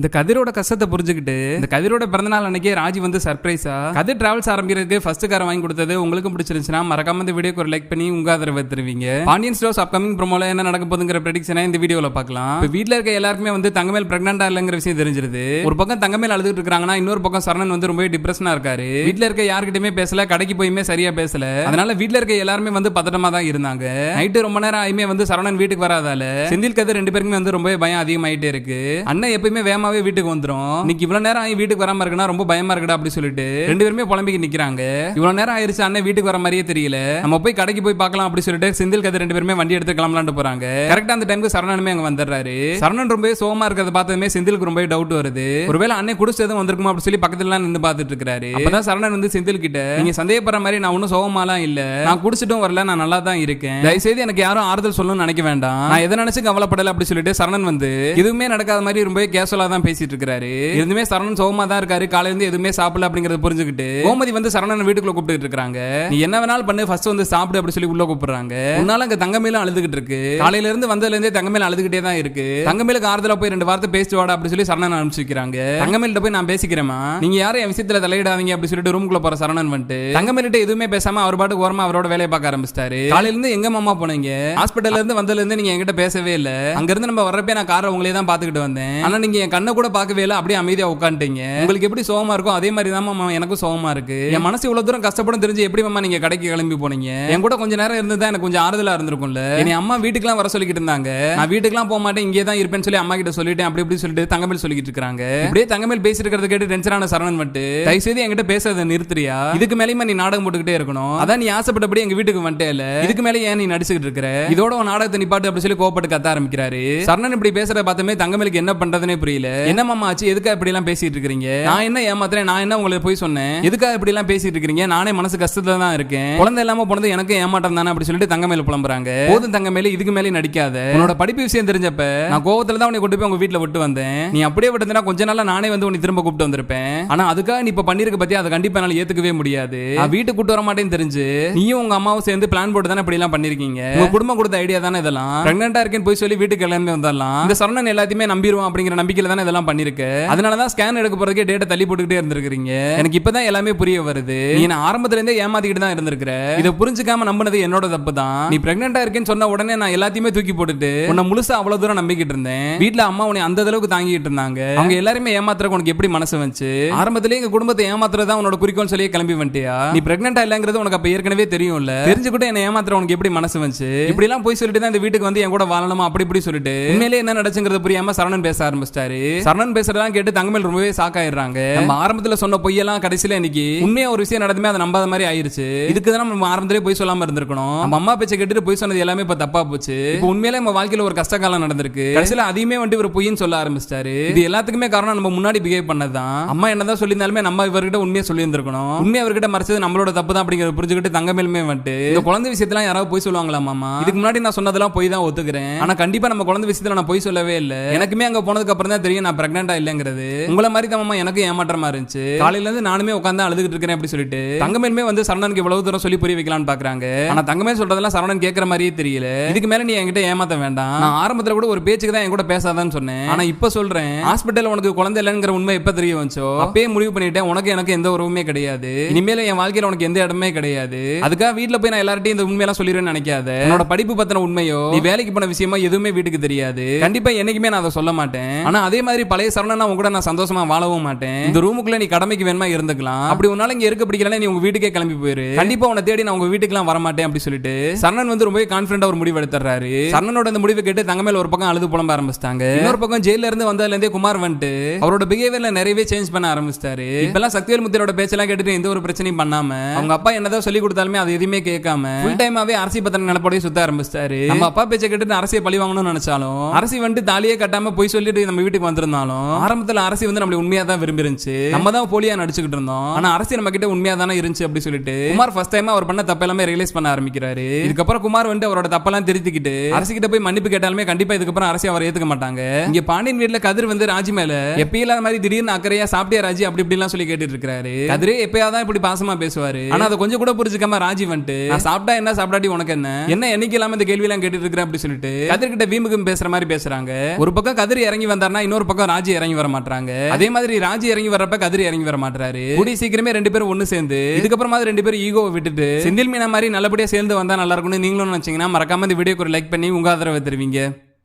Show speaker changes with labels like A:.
A: இந்த கதிரோட கஷ்டத்தை புரிஞ்சுக்கிட்டு இந்த கதிரோட பிறந்தநாள் அன்னைக்கே ராஜி வந்து சர்ப்ரைஸா கதிர் டிராவல்ஸ் ஆரம்பிக்கிறதுக்கு ஃபர்ஸ்ட் காரை வாங்கி கொடுத்தது உங்களுக்கு பிடிச்சிருந்துச்சுன்னா மறக்காம இந்த வீடியோக்கு ஒரு லைக் பண்ணி உங்க ஆதரவு தருவீங்க பாண்டியன் ஸ்டோர்ஸ் அப்கமிங் ப்ரோமோல என்ன நடக்க போதுங்கிற ப்ரெடிக்ஷனை இந்த வீடியோல பார்க்கலாம். இப்போ வீட்டில் இருக்க எல்லாருக்குமே வந்து தங்கமேல் பிரெக்னண்டா இல்லைங்கிற விஷயம் தெரிஞ்சிருது. ஒரு பக்கம் தங்கமேல் அழுதுட்டு இருக்காங்கன்னா இன்னொரு பக்கம் சரணன் வந்து ரொம்ப டிப்ரெஷனா இருக்காரு. வீட்டில் இருக்க யார்கிட்டயுமே பேசல கடைக்கு போயுமே சரியா பேசல. அதனால வீட்டில் இருக்க எல்லாருமே வந்து பதட்டமா தான் இருந்தாங்க. நைட்டு ரொம்ப நேரம் ஆயுமே வந்து சரணன் வீட்டுக்கு வராதால செந்தில் கதிர் ரெண்டு பேருக்குமே வந்து ரொம்ப பயம் அதிகமாயிட்டே இருக்கு. அண்ணன் எப்பயுமே வேகமாவே வீட்டுக்கு வந்துரும். இன்னைக்கு இவ்வளவு நேரம் ஆகி வீட்டுக்கு வராம இருக்குன்னா ரொம்ப பயமா இருக்குடா அப்படி சொல்லிட்டு. ரெண்டு பேருமே புலம்பிக்கு நிக்கிறாங்க. இவ்வளவு நேரம் ஆயிருச்சு அண்ணன் வீட்டுக்கு வர மாதிரியே தெரியல. நம்ம போய் கடைக்கு போய் பார்க்கலாம் அப்படி சொல்லிட்டு செந்தில் கதை ரெண்டு பேருமே வண்டி எடுத்து கிளம்பலாம்னு போறாங்க. கரெக்டா அந்த டைமுக்கு சரணனுமே அங்க வந்துடுறாரு. சரணன் ரொம்பவே சோகமா இருக்கிறத பார்த்ததுமே செந்திலுக்கு ரொம்ப டவுட் வருது. ஒருவேளை அண்ணன் குடிச்சதும் வந்திருக்குமா அப்படி சொல்லி பக்கத்துல எல்லாம் நின்று பார்த்துட்டு இருக்காரு அப்பதான் சரணன் வந்து செந்தில் கிட்ட நீங்க சந்தேகப்படுற மாதிரி நான் ஒன்னும் சோகமாலாம் இல்ல. நான் குடிச்சிட்டும் வரல நான் நல்லா தான் இருக்கேன். தயவுசெய்து எனக்கு யாரும் ஆறுதல் சொல்லணும்னு நினைக்க வேண்டாம். நான் எதை நினைச்சு கவலைப்படல அப்படி சொல்லிட்டு சரணன் வந்து எதுவுமே நடக்காத மாதிரி ரொம்ப கேஷுவலா தான் பேசிட்டு இருக்காரு. இருந்துமே சரணன் சோகமா தான் இருக்காரு. காலையில இருந்து எதுவுமே சாப்பிடல அப்படிங்கறத புரிஞ்சுக்கிட்டு கோமதி வந்து சரணன் வீட்டுக்குள்ள கூப்பிட்டு இருக்காங்க. நீ என்ன வேணாலும் பண்ணு. ஃபர்ஸ்ட் வந்து சாப்பிடு அப்படி சொல்லி உள்ள கூப்பிடுறாங்க. உன்னால அங்க தங்கமேல அழுதுகிட்டு இருக்கு. காலையில இருந்து வந்ததுல இருந்தே தங்கமேல அழுதுகிட்டே தான் இருக்கு. தங்கமேலுக்கு ஆறுதலா போய் ரெண்டு வார்த்தை பேசிட்டு வாடா அப்படி சொல்லி சரணன் அனுப்பிச்சு வைக்கிறாங்க தங்கமேல்கிட்ட போய் நான் பேசிக்கிறேமா நீங்க யாரும் என் விஷயத்துல தலையிடாதீங்க அப்படி சொல்லிட்டு ரூம்குள்ள போற சரணன் வந்துட்டு தங்கமேலிட்ட எதுவுமே பேசாம அவர் பாட்டுக்கு ஓரமா அவரோட வேலையை பார்க்க ஆரம்பிச்சிட்டாரு. காலையில இருந்து எங்க மாமா போனீங்க? ஹாஸ்பிட்டல்ல இருந்து வந்ததுல இருந்து நீங்க என்கிட்ட பேசவே இல்ல. அங்க இருந்து நம்ம வர்றப்பே நான் காரை உங்களே தான் பாத்துக்கிட்டு வந்தேன். ஆனா நீங்க என் கண்ணை கூட பார்க்கவே இல்லை அப்படியே அமைதியாக உட்காந்துட்டீங்க. உங்களுக்கு எப்படி சோகமா இருக்கும் அதே மாதிரி தான் மாமா எனக்கும் சோகமா இருக்கு. என் மனசு இவ்வளவு தூரம் கஷ்டப்படும் தெரிஞ்சு எப்படி மாமா நீங்க கடைக்கு கிளம்பி போனீங்க? என் கூட கொஞ்ச நேரம் இருந்து எனக்கு கொஞ்சம் ஆறுதலா இருந்திருக்கும்ல. என் அம்மா வீட்டுக்குலாம் வர சொல்லிக்கிட்டு இருந்தாங்க. நான் வீட்டுக்குலாம் போக மாட்டேன் இங்கே தான் இருப்பேன்னு சொல்லி அம்மா கிட்ட சொல்லிட்டேன் அப்படி இப்படி சொல்லிட்டு தங்கமேல் சொல்லிக்கிட்டு இருக்காங்க இப்படியே தங்கமேல் பேசிட்டு கேட்டு டென்ஷனான சரணன் வந்துட்டு தயவு செய்து என்கிட்ட பேசுறதை நிறுத்துறியா? இதுக்கு மேலேயுமா நீ நாடகம் போட்டுக்கிட்டே இருக்கணும். அதான் நீ ஆசைப்பட்டபடி எங்க வீட்டுக்கு வந்துட்டே இல்ல. இதுக்கு மேலே ஏன் நீ நடிச்சுக்கிட்டு இருக்கிற? இதோட உன் நாடகத்தை நிப்பாட்டு அப்படி சொல்லி கோபப்பட்டு கத்த ஆரம்பிக்கிறாரு. சரணன் இப்படி பேசுறத பார்த்தமே தங்கமேலுக்கு என்ன பண்றதுனே புரியல. என்ன மாமா ஆச்சு? எதுக்கா இப்படி எல்லாம் பேசிட்டு இருக்கீங்க நான் என்ன ஏமாத்துறேன்? நான் என்ன உங்களுக்கு போய் சொன்னேன்? எதுக்காக இப்படி எல்லாம் பேசிட்டு இருக்கீங்க நானே மனசு கஷ்டத்துல தான் இருக்கேன். குழந்தை இல்லாம போனது எனக்கு ஏமாட்டம் தானே அப்படி சொல்லிட்டு தங்கமேல புலம்புறாங்க. போதும் தங்கமேல இதுக்கு மேலே நடிக்காத. உன்னோட படிப்பு விஷயம் தெரிஞ்சப்ப நான் கோவத்துல தான் உன்னை கொண்டு போய் உங்க வீட்டுல விட்டு வந்தேன். நீ அப்படியே விட்டுனா கொஞ்ச நாள்ல நானே வந்து உன்னை திரும்ப கூப்பிட்டு வந்திருப்பேன். ஆனா அதுக்காக நீ இப்ப பண்ணிருக்க பத்தி அதை கண்டிப்பா என்னால ஏத்துக்கவே முடியாது. நான் வீட்டுக்கு கூட்டு வர மாட்டேன்னு தெரிஞ்சு நீயும் உங்க அம்மாவும் சேர்ந்து பிளான் போட்டு தானே இப்படி எல்லாம் பண்ணிருக்கீங்க? உங்க குடும்பம் கொடுத்த ஐடியா தானே இதெல்லாம்? பிரெக்னண்டா இருக்கேன்னு போய் சொல்லி வீட்டுக்கு எல்லாமே வந்துடலாம் இந்த சரணன் எல்லாத்தையுமே நம்பிடுவோம் அப்படிங்கிற நம்பிக்கையில தானே இதெல்லாம் பண்ணிருக்க? அதனால தான் ஸ்கேன் எடுக்க போறதுக்கே டேட்டா தள்ளி போட்டுக்கிட்டே இருந்திருக்கீங்க எனக்கு இப்பதான் எல்லாமே புரிய வருது. நீ நான் ஆரம்பத்துல இருந்தே ஏமாத்திக்கிட்டு தான் இருந்திருக்கிற. இதை புரிஞ்சுக்காம நம்பினது என்னோட தப்பு தான் நீ பிரெக்னண்டா இருக்கேன்னு சொன்ன உடனே நான் எல்லாத்தையுமே தூக்கி போட்டுட்டு உன்னை முழுசா அவ்வளவு தூரம் நம்பிக்கிட்டு இருந்தேன். வீட்டுல அம்மா உன்னை அந்த அளவுக்கு தாங்கிட்டு இருந்தாங்க. அவங்க எல்லாருமே ஏமாத்துறக்கு உனக்கு எப்படி மனசு வந்துச்சு? ஆரம்பத்திலே எங்க குடும்பத்தை ஏமாத்துறதா உன்னோட குறிக்கோள் சொல்லி கிளம்பி வந்துட்டியா? நீ பிரெக்னண்டா இல்லங்கிறது உனக்கு அப்ப ஏற்கனவே தெரியும்ல. கூட என்ன ஏமாத்துற உனக்கு எப்படி மனசு வந்துச்சு? இப்படி எல்லாம் போய் சொல்லிட்டு தான் இந்த வீட்டுக்கு வந்து என் கூட வாழணுமா? அப்படி இப்படி சொல்லிட்டு. உண்மையிலே என்ன நடச்சுங்கிறது புரியாம சரணன் பேச ஆரம்பிச்சிட்டாரு. சரணன் பேசுறதெல்லாம் கேட்டு தங்கமேல் ரொம்பவே ஷாக் ஆயிடுறாங்க. நம்ம ஆரம்பத்துல சொன்ன பொய்யெல்லாம் கடைசியில இன்னைக்கு உண்மையா ஒரு விஷயம் நடந்துமே அதை நம்பாத மாதிரி ஆயிருச்சு. இதுக்கு தான் நம்ம ஆரம்பத்திலே போய் சொல்லாம இருந்திருக்கணும். நம்ம அம்மா பேச்சை கேட்டுட்டு போய் சொன்னது எல்லாமே இப்ப தப்பா போச்சு. இப்போ உண்மையிலே நம்ம வாழ்க்கையில ஒரு கஷ்ட காலம் நடந்திருக்கு. கடைசியில அதையுமே வந்து இவர் பொய்ன்னு சொல்ல ஆரம்பிச்சிட்டாரு. இது எல்லாத்துக்குமே காரணம் நம்ம முன்னாடி பிஹேவ் பண்ணதுதான். அம்மா என்னதான் சொல்லியிருந்தாலுமே நம்ம இவர்கிட்ட உண்மையை சொல்லியிருந்திருக்கணும். உண்மையை அவர்கிட்ட மறைச்சது நம்மளோட தப்பு தான் அப்படிங்கிறத புரிஞ்சுக்கிட்டு தங்கமேலுமே வந்துட்டு இந்த குழந்தை விஷயத்தெல்லாம் யாராவது போய் சொல்லுவாங்களா மாமா? இதுக்கு முன்னாடி நான் சொன்னதெல்லாம் போய் தான் ஒத்துக்கிறேன். ஆனா கண்டிப்பா நம்ம குழந்தை விஷயத்துல நான் போய் சொல்லவே இல்லை. எனக்குமே அங்க போனதுக்கு அப்புறம் தான் தெரியும். நான் பிரெக்னண்டா இல்லங்கிறது உங்களை மாதிரி தான் எனக்கு ஏமாற்றமா இருந்துச்சு. காலையில இருந்து நானுமே உட்காந்து அழுதுகிட்டு இருக்கேன் அப்படி சொல்லிட்டு. தங்கமேலுமே வந்து சரணனுக்கு இவ்வளவு தூரம் சொல்லி புரிய வைக்கலாம்னு பாக்குறாங்க. ஆனா தங்கமேல் சொல்றதெல்லாம் சரணன் கேட்கற மாதிரியே தெரியல. இதுக்கு மேல நீ என்கிட்ட ஏமாத்த வேண்டாம். நான் ஆரம்பத்துல கூட ஒரு பேச்சுக்கு தான் என் கூட பேசாதான்னு சொன்னேன். ஆனா இப்ப சொல்றேன் ஹாஸ்பிட்டல் உனக்கு குழந்தை இல்லைங்கிற உண்மை எப்ப தெரிய வந்துச்சோ அப்பயே முடிவு பண்ணிட்டேன். உனக்கு எனக்கு எந்த உறவுமே கிடையாது. இனிமேல என் வாழ்க்கையில உனக்கு எந்த இடமே கிடையாது. அதுக்காக வீட்டுல போய் நான் எல்லார்ட்டையும் இந்த உண்மையெல்லாம் சொல்லிடுவேன் நினைக்காத. என்னோட படிப்பு பத்தின உண்மையோ நீ வேலைக்கு போன விஷயமா எதுவுமே வீட்டுக்கு தெரியாது. கண்டிப்பா என்னைக்குமே நான் அதை சொல்ல மாட்டேன். ஆனா அதே மாதிரி பழைய சரணனா உன் கூட நான் சந்தோஷமா வாழவும் மாட்டேன். இந்த ரூமுக்குள்ள நீ கடமைக்கு வேணுமா இருந்துக்கலாம். அப்படி உன்னால இங்க இருக்க பிடிக்கல நீ உங்க வீட்டுக்கே கிளம்பி போயிரு. கண்டிப்பா உன்னை தேடி நான் உங்க வீட்டுக்குலாம் வர மாட்டேன் அப்படி சொல்லிட்டு. சரணன் வந்து ரொம்பவே கான்பிடண்டா ஒரு முடிவு எடுத்துறாரு சரணனோட இந்த முடிவை கேட்டு தங்கமேல ஒரு பக்கம் அழுது புலம்ப ஆரம்பிச்சிட்டாங்க. இன்னொரு பக்கம் ஜெயில இருந்து வந்ததுல இருந்தே குமார் வந்துட்டு அவரோட பிஹேவியர்ல நிறையவே சேஞ்ச் பண்ண ஆரம்பிச்சிட்டாரு. இப்பெல்லாம் சக்திவேல் முத்தியோட பேச்செல்லாம் கேட்டுட்டு எந்த ஒரு பிரச்சனையும் பண்ணாம அவங்க அப்பா என்னதான் சொல்லி கொடுத்தாலுமே அது எதுவுமே கேட்காம ஃபுல் டைமாவே அரசி பத்தின நிலப்படையே சுத்த ஆரம்பிச்சிட்டாரு. நம்ம அப்பா பேச்சை கேட்டுட்டு அரசியை பழி வாங்கணும்னு நினைச்சாலும் அரசி வந்துட்டு தாலியே கட்டாம போய் சொல்லிட்டு நம்ம வீட்டுக்கு வந்திருந்தாலும் ஆரம்பத்துல அரசி வந்து நம்மளை உண்மையா தான் விரும்பி இருந்துச்சு நம்ம தான் போலியா நடிச்சுக்கிட்டு இருந்தோம். ஆனா அரசி நம்ம கிட்ட உண்மையா தானே இருந்துச்சு அப்படி சொல்லிட்டு குமார் ஃபர்ஸ்ட் டைம் அவர் பண்ண தப்ப எல்லாமே ரியலைஸ் பண்ண ஆரம்பிக்கிறாரு. இதுக்கப்புறம் குமார் வந்து அவரோட தப்பெல்லாம் திருத்திக்கிட்டு அரசி கிட்ட போய் மன்னிப்பு கேட்டாலுமே கண்டிப்பா இதுக்கப்புறம் அரசி அவர் ஏத்துக்க மாட்டாங்க. இங்க பாண்டியன் வீட்டுல கதிர் வந்து ராஜி மேல எப்பயும் இல்லாத மாதிரி திடீர்னு அக்கறையா சாப்பிட்டே ராஜி அப்படி இப்படி எல்லாம் சொல்லி கேட்டுட்டு இருக்காரு கதிரே எப்பயாதான் இப்படி பாசமா பேசுவாரு. ஆனா அதை கொஞ்சம் கூட புரிஞ்சுக்காம ராஜி வந்துட்டு நான் சாப்பிட்டா என்ன? சாப்பிடாட்டி உனக்கு என்ன? என்ன என்னைக்கு இல்லாம இந்த கேள்வி எல்லாம் கேட்டுட்டு இருக்கிறேன் அப்படி சொல்லிட்டு கதிர்கிட்ட வீம்புக்கும் பேசுற மாதிரி பேசுறாங்க. ஒரு பக்கம் கதிர் இறங்கி வந்தாருன்னா இன்னொரு பக்கம் ராஜி இறங்கி வர மாட்டாங்க அதே மாதிரி ராஜி இறங்கி வரப்ப கதிர் இறங்கி வர மாட்டாரு கூடி சீக்கிரமே ரெண்டு பேரும் ஒண்ணு சேர்ந்து இதுக்கப்புறமா ரெண்டு பேரும் ஈகோவை விட்டுட்டு செந்தில் மீனா மாதிரி நல்லபடியா சேர்ந்து வந்தா நல்லா இருக்கும்னு நீங்களும் நினைச்சீங்கன்னா மறக்காம இந்த வீடியோக்கு ஒரு லைக் பண்ணி உங்க ஆதரவை தருவீங்க.